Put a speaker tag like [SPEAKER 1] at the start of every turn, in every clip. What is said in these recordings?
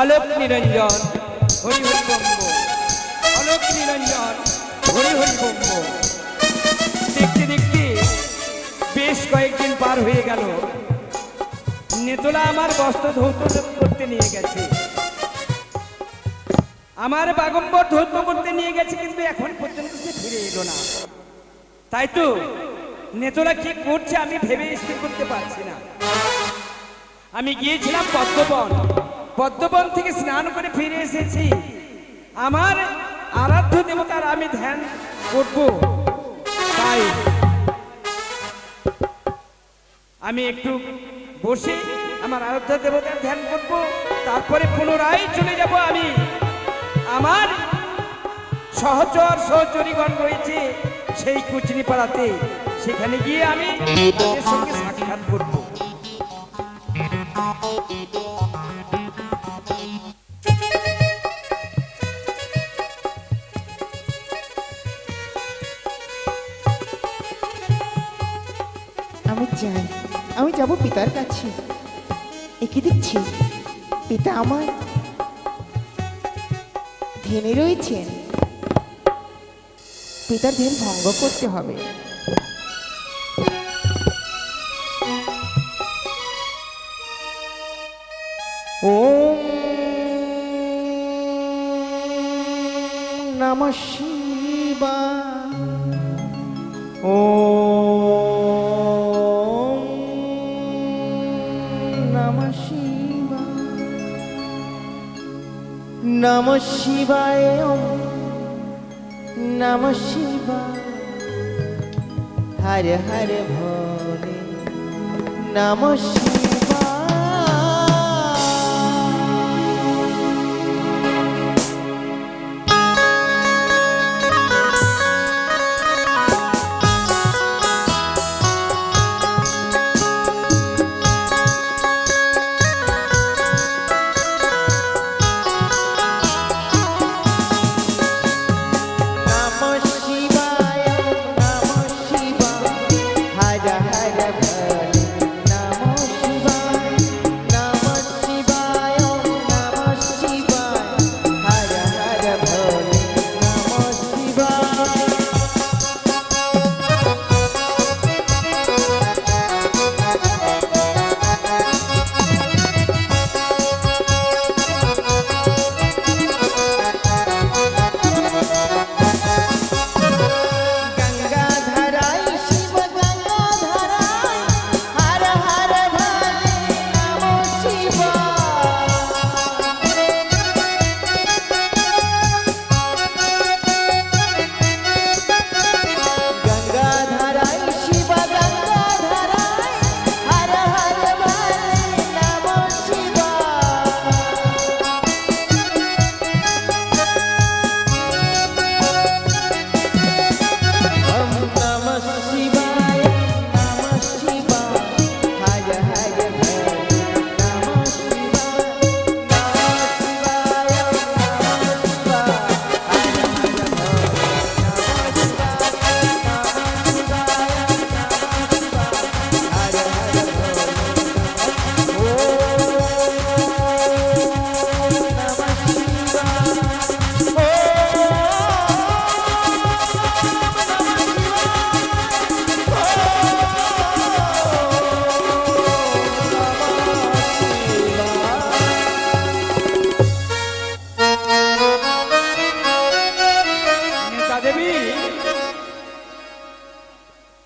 [SPEAKER 1] আলোক নিরঞ্জন হরি হরি বম্ব। আলোক নিরঞ্জন হরি হরি বম্ব। দেখতে দেখতে বেশ কয়েকদিন পার হয়ে গেল। নেতলা আমার বস্ত্র ধৌত করতে নিয়ে গেছে। আমার বাগম্বর ধৌত করতে নিয়ে গেছে, কিন্তু এখন পর্যন্ত সে ফিরে এলো না। তাই তো নেতলা কি করছে আমি ভেবে স্থির করতে পারছি না। আমি গিয়েছিলাম পদ্মবন। পদ্মবন থেকে স্নান করে ফিরে এসেছি। আমার আরাধ্য দেবতার আমি ধ্যান করব। তাই আমি একটু বসে আমার আরাধ্য দেবতার ধ্যান করব, তারপরে পুনরায় চলে যাব আমি। আমার সহচর সহচরীগণ রয়েছে সেই কুচনি পাড়াতে সেখানে গিয়ে আমি সঙ্গে সাক্ষাৎ করব।
[SPEAKER 2] চাই আমি যাব পিতার কাছে। একে দেখছি পিতা আমার ধ্যানে রয়েছেন। পিতার ধ্যান ভঙ্গ করতে হবে। নমঃ শিবায় নম শিবায়। হর হর ভোলে নম শিবায়।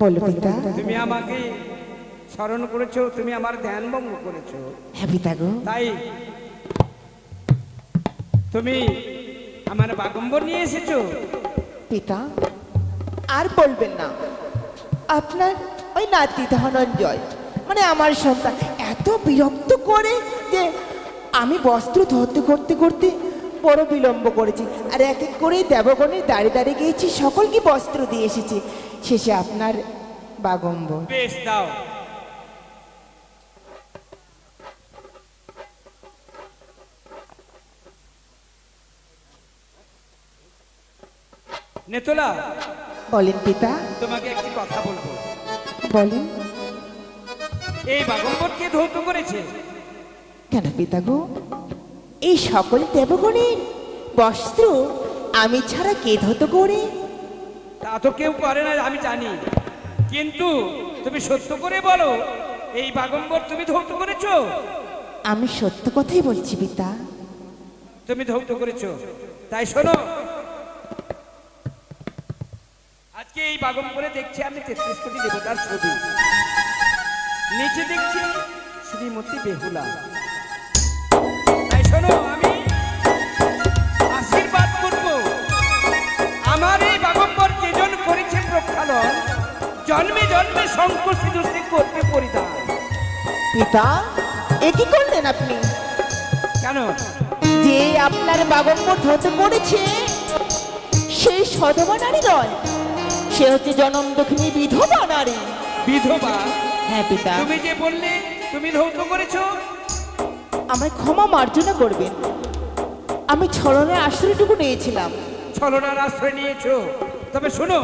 [SPEAKER 2] বলো পিতা।
[SPEAKER 1] তুমি আমাকে স্মরণ করেছ তুমি আমার ধ্যান ভঙ্গ করেছ।
[SPEAKER 2] হ্যাঁ পিতা গো।
[SPEAKER 1] তাই তুমি আমার বাগম্বর নিয়ে এসেছ?
[SPEAKER 2] পিতা আর বলবেন না। আপনার ওই নাতি ধনঞ্জয় মানে আমার সন্তান এত বিরক্ত করে যে আমি বস্ত্র ধরতে করতে করতে বড় বিলম্ব করেছি। আর এক এক করে দেবগণের দাঁড়িয়ে দাঁড়িয়ে গিয়েছি সকলকে বস্ত্র দিয়ে এসেছি। শেষে আপনার বাগম্বর
[SPEAKER 1] বেশ দাও। নেতলা।
[SPEAKER 2] বলেন পিতা।
[SPEAKER 1] তোমাকে একটি কথা বলব।
[SPEAKER 2] বলেন।
[SPEAKER 1] এই বাগম্বর কে ধৌত করেছে?
[SPEAKER 2] কেন পিতা গো? এই সকল দেবগণের বস্ত্র আমি ছাড়া কে ধত করে?
[SPEAKER 1] তা তো কেউ করে না আমি জানি। কিন্তু তুমি সত্য করে বলো এই বাগম্বর তুমি ধৌত করেছ?
[SPEAKER 2] আমি সত্য কথাই বলছি পিতা।
[SPEAKER 1] তুমি ধৌত করেছ। তাই শোনো আজকে এই বাগম্বরে দেখছি আমি তেত্রিশ কোটি দেবতার ছবি। নিচে দেখছি শ্রীমতী বেহুলা। তাই শোনো আমি আশীর্বাদ করব। আমার এই বাগম্বর যেজন করেছে প্রক্ষালন জন্মে জন্মে সংকোচ দোষী করতে পরিধান
[SPEAKER 2] পিতা এ কি করলেন আপনি?
[SPEAKER 1] কেন?
[SPEAKER 2] যে আপনার বাগম্বর ধত করেছে সেই সধবা নারী নয়। সে হচ্ছে জনম দক্ষিণী বিধবা নারী।
[SPEAKER 1] বিধবা?
[SPEAKER 2] হ্যাঁ পিতা।
[SPEAKER 1] তুমি যে বললে তুমি ধৌত করেছ?
[SPEAKER 2] আমায় ক্ষমা মার্জনা করবেন। আমি ছলনের আশ্রয়টুকু নিয়েছিলাম।
[SPEAKER 1] ছলনার আশ্রয় নিয়েছো? তবে শোনো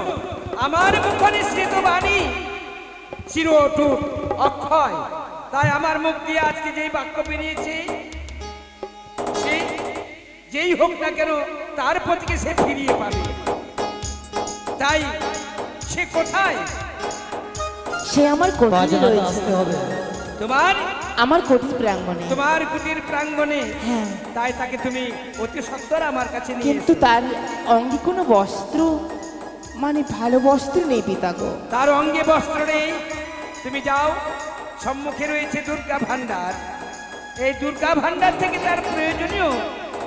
[SPEAKER 1] আমার মুখনে শ্রেত বাণী। চির অটুট অক্ষয়। তাই আমার মুখ দিয়ে আজকে যেই বাক্য বেরিয়েছে সে যেই হোক না কেন তার প্রতিকে সে ফিরিয়ে পাবে। তাই সে কোথায়?
[SPEAKER 2] সে আমার কোটির রয়েছে।
[SPEAKER 1] তোমার?
[SPEAKER 2] আমার কোটির প্রাঙ্গণে।
[SPEAKER 1] তোমার কুটির প্রাঙ্গণে।
[SPEAKER 2] হ্যাঁ।
[SPEAKER 1] তাই তাকে তুমি অতি সত্তর আমার কাছে নিয়ে
[SPEAKER 2] কিন্তু তার অঙ্গে কোনো বস্ত্র মানে ভালো বস্ত্র নেই পিতা গো।
[SPEAKER 1] তার অঙ্গে বস্ত্র নেই। তুমি যাও সম্মুখে রয়েছে দুর্গা ভান্ডার এই দুর্গা ভান্ডার থেকে তার প্রয়োজনীয়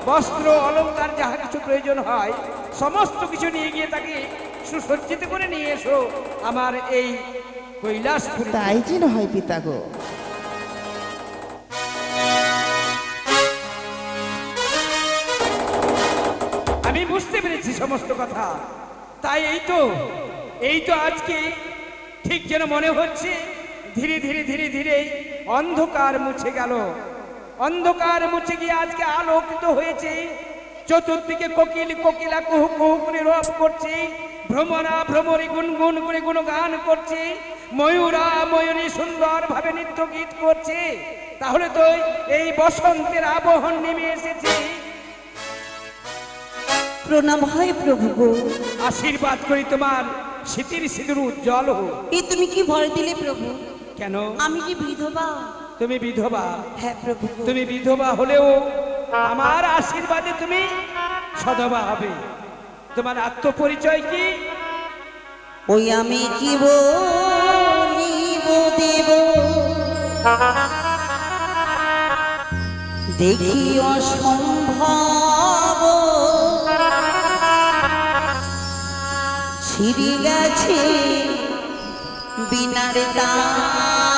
[SPEAKER 1] বস্ত্র অলংকার যাহা কিছু প্রয়োজন হয় সমস্ত কিছু নিয়ে গিয়ে তাকে সুসজ্জিত করে নিয়ে এসো আমার এই কৈলাস
[SPEAKER 2] তাই যেন হয় পিতা গো।
[SPEAKER 1] আমি বুঝতে পেরেছি সমস্ত কথা। তাই এই তো এই তো আজকে ঠিক যেন মনে হচ্ছে ধীরে ধীরে ধীরে ধীরে অন্ধকার মুছে গেল। অন্ধকার মুছে গিয়ে আজকে আলোকিত হয়েছে। চতুর্দিকে কোকিল কোকিলা কুহু কুহু করে রব করছে। ভ্রমরা ভ্রমরে গুনগুন করে গুণগান করছে। ময়ূরা ময়ূরী সুন্দরভাবে নৃত্য গীত করছে। তাহলে তো এই বসন্তের আবহন নেমে এসেছে।
[SPEAKER 3] প্রণাম হয় প্রভু গো।
[SPEAKER 1] আশীর্বাদ করি তোমার স্মৃতির সিঁদুর উজ্জ্বল হোক।
[SPEAKER 3] এ তুমি কি ভয় দিলে প্রভু?
[SPEAKER 1] কেন?
[SPEAKER 3] আমি কি বিধবা?
[SPEAKER 1] তুমি বিধবা।
[SPEAKER 3] হ্যাঁ প্রভু
[SPEAKER 1] তুমি বিধবা হলেও আমার আশীর্বাদে তুমি সধবা হবে। তোমার আত্মপরিচয় কি?
[SPEAKER 3] ওই আমি কি বলিব দেব? দেখি অসম্ভব ছিড়ি গেছে বিনার আমি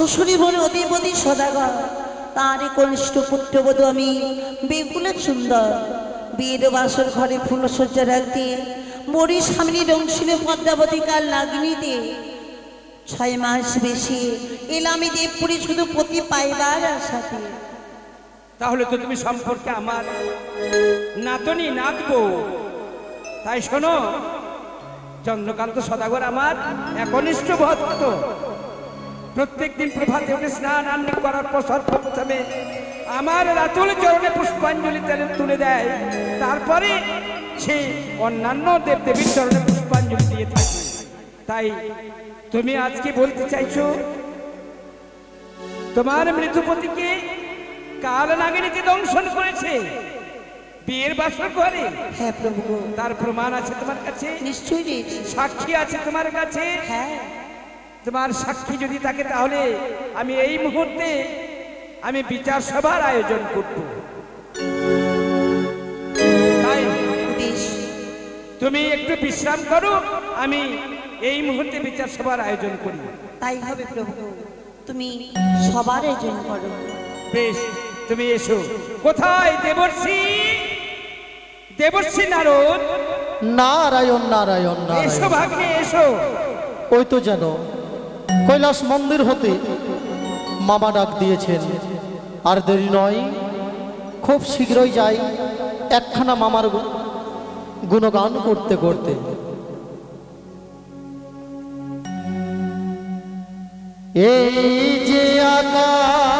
[SPEAKER 3] শ্বশুরি বলে অধিপতি সদাগর। তারই কনিষ্ঠ পুত্রবধূ আমি বেগুলের সুন্দর। বিয়ের বাসর ঘরে ফুলসজ্জা রাখতে বড়ি সামনে রংশীল পদ্মাবতী কাল লাগনিতে ছয় মাস বেশি এলামি দেবপুরি শুধু প্রতি পাইবার আশাতে।
[SPEAKER 1] তাহলে তো তুমি সম্পর্কে আমার নাতনি নাতবো। তাই শোনো, চন্দ্রকান্ত সদাগর আমার একনিষ্ঠ ভক্ত। প্রত্যেক দিন প্রভাতে উঠে স্নান আন্ন করার পর সর্বপ্রথমে আমার রাতুল চরণে পুষ্পাঞ্জলি তেলে তুলে দেয়। তারপরে সে অন্যান্য দেবদেবীর চরণে পুষ্পাঞ্জলি দিয়ে থাকে। তাই তুমি আজকে বলতে চাইছো তোমার মৃত্যুপতিকে কাল নাগিনীকে দংশন করেছে। বিয়ের বাসর করে
[SPEAKER 3] হ্যাঁ প্রভু।
[SPEAKER 1] তার প্রমাণ আছে তোমার কাছে?
[SPEAKER 3] নিশ্চয়ই
[SPEAKER 1] সাক্ষী আছে তোমার কাছে?
[SPEAKER 3] হ্যাঁ।
[SPEAKER 1] তোমার সাক্ষী যদি থাকে তাহলে আমি এই মুহূর্তে আমি বিচার সভার আয়োজন করব। তাই তুমি একটু বিশ্রাম করো আমি এই মুহূর্তে বিচার সভার আয়োজন করি।
[SPEAKER 3] তাই হবে প্রভু। তুমি সবার আয়োজন করো।
[SPEAKER 1] বেশ তুমি এসো। কোথায় দেবর্ষি? দেবর্ষি নারদ?
[SPEAKER 4] নারায়ণ নারায়ণ
[SPEAKER 1] এসো ভাগ্নে এসো।
[SPEAKER 4] ওই তো যেন কৈলাস মন্দির হতে মামা ডাক দিয়েছেন, আর দেরি নয়, খুব শীঘ্রই যাই একখানা মামার গুণগান করতে করতে। এই যে আকাশ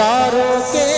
[SPEAKER 4] তারকে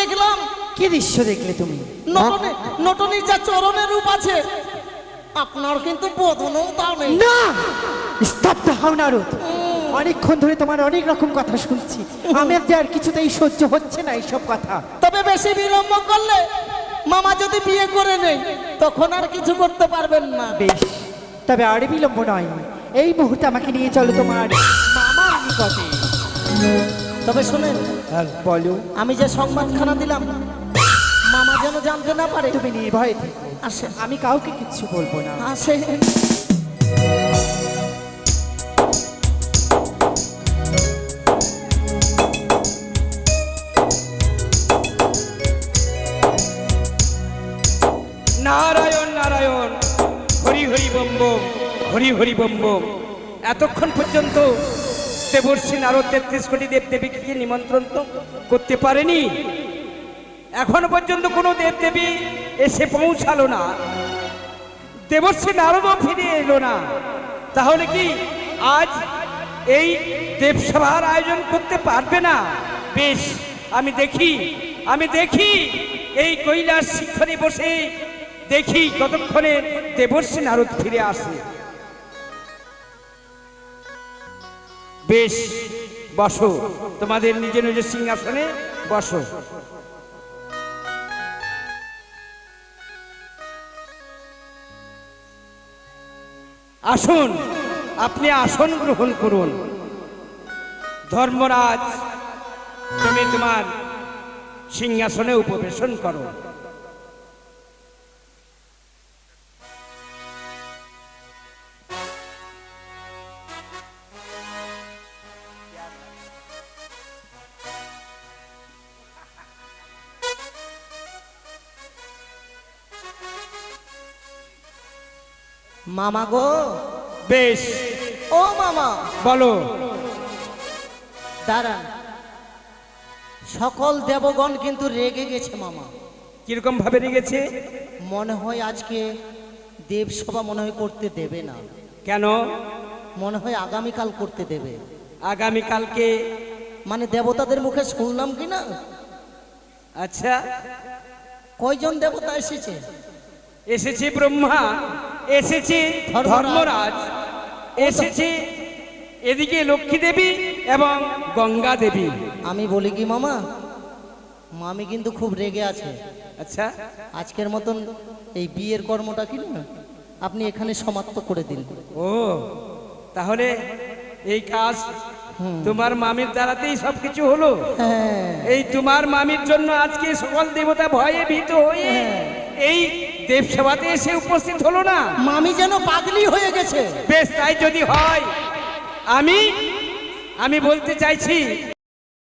[SPEAKER 5] দেখলাম।
[SPEAKER 2] কি দৃশ্য দেখলে তুমি?
[SPEAKER 5] নটনে নটনির যা চরণের রূপ আছে আপনার কিন্তু বদনও তাও নেই।
[SPEAKER 2] না! স্তব্ধ হও নারদ অনেকক্ষণ ধরে তোমার অনেক রকম কথা শুনছি। আমার যে আর কিছুতেই সহ্য হচ্ছে না এইসব কথা।
[SPEAKER 5] তবে বেশি বিলম্ব করলে মামা যদি বিয়ে করে নেই তখন আর কিছু করতে পারবেন না।
[SPEAKER 2] বেশ তবে আর বিলম্ব নয়। এই মুহূর্তে আমাকে নিয়ে চলো তোমার মামার নিকটে।
[SPEAKER 5] তবে শোনেন
[SPEAKER 2] বলো।
[SPEAKER 5] আমি যে সংবাদখানা দিলাম মামা যেন জানতে না পারে।
[SPEAKER 2] তুমি নির্ভয়ে
[SPEAKER 5] আসে।
[SPEAKER 2] আমি কাউকে কিচ্ছু বলব না।
[SPEAKER 5] আসে।
[SPEAKER 1] নারায়ণ নারায়ণ হরি হরি বম বম হরি হরি বম বম এতক্ষণ পর্যন্ত দেবর্ষী নারদ তেত্রিশ কোটি দেব দেবীকে নিমন্ত্রণ তো করতে পারেনি। এখনও পর্যন্ত কোনো দেব দেবী এসে পৌঁছালো না। দেবশ্রী নারদও ফিরে এলো না। তাহলে কি আজ এই দেবসভার আয়োজন করতে পারবে না? বেশ, আমি দেখি আমি দেখি। এই কৈলাস শিক্ষণে বসে দেখি কতক্ষণে দেবশ্রী নারদ ফিরে আসে। বেশ, বসো। তোমাদের নিজ নিজ সিংহাসনে বসো। আসুন, আপনি আসন গ্রহণ করুন। ধর্মরাজ, তুমি তোমার সিংহাসনে উপবেশন করো।
[SPEAKER 5] মামা গো।
[SPEAKER 1] বেশ।
[SPEAKER 5] ও মামা।
[SPEAKER 1] বলো।
[SPEAKER 5] দাঁড়ান। সকল দেবগণ কিন্তু রেগে গেছে মামা।
[SPEAKER 1] কীরকম ভাবে রেগেছে?
[SPEAKER 5] মনে হয় আজকে দেবসভা মনে হয় করতে দেবে না।
[SPEAKER 1] কেন?
[SPEAKER 5] মনে হয় আগামীকাল করতে দেবে।
[SPEAKER 1] আগামীকালকে?
[SPEAKER 5] মানে দেবতাদের মুখে শুনলাম কি না?
[SPEAKER 1] আচ্ছা।
[SPEAKER 5] কয়জন দেবতা এসেছে?
[SPEAKER 1] এসেছে ব্রহ্মা। এসেছে ধর্মরাজ। এসেছে এদিকে লক্ষ্মী দেবী এবং গঙ্গা দেবী
[SPEAKER 5] আমি বলি কি মামা? মামি কিন্তু খুব রেগে আছে।
[SPEAKER 1] আচ্ছা।
[SPEAKER 5] আজকের মতন এই বিয়ের কর্মটা কি না? আপনি এখানে সমাপ্ত করে দিন।
[SPEAKER 1] ও তাহলে এই কাজ তোমার মামির দ্বারাতেই সবকিছু হলো?
[SPEAKER 5] হ্যাঁ।
[SPEAKER 1] এই তোমার মামির জন্য আজকে সকল দেবতা ভয়ে ভীত হয়ে। এই দেবসভাতে এসে উপস্থিত হলো না।
[SPEAKER 5] মামি যেন পাগলি হয়ে গেছে।
[SPEAKER 1] বেশ তাই যদি হয় আমি আমি বলতে চাইছি